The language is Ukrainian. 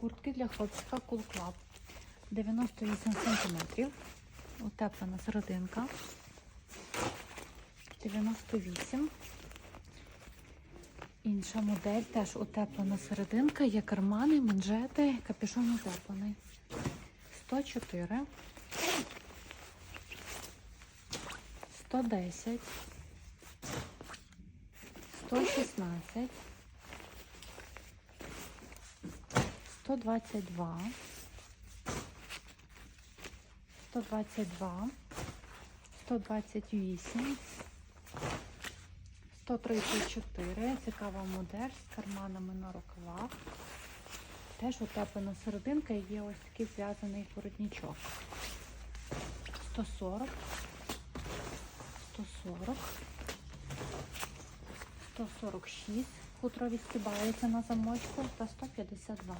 Куртки для хлопчика Cool Club. 98 см. Утеплена серединка. 98. Інша модель теж утеплена серединка, є кармани, манжети, капюшон утеплений. 104. 110. 116. 122. 122. 128. 134. Цікава модель з карманами на рукавах. Теж утеплена серединка і є ось такий зв'язаний воротничок. 140. 140. 146. Хутро відстібається на замочку та 152.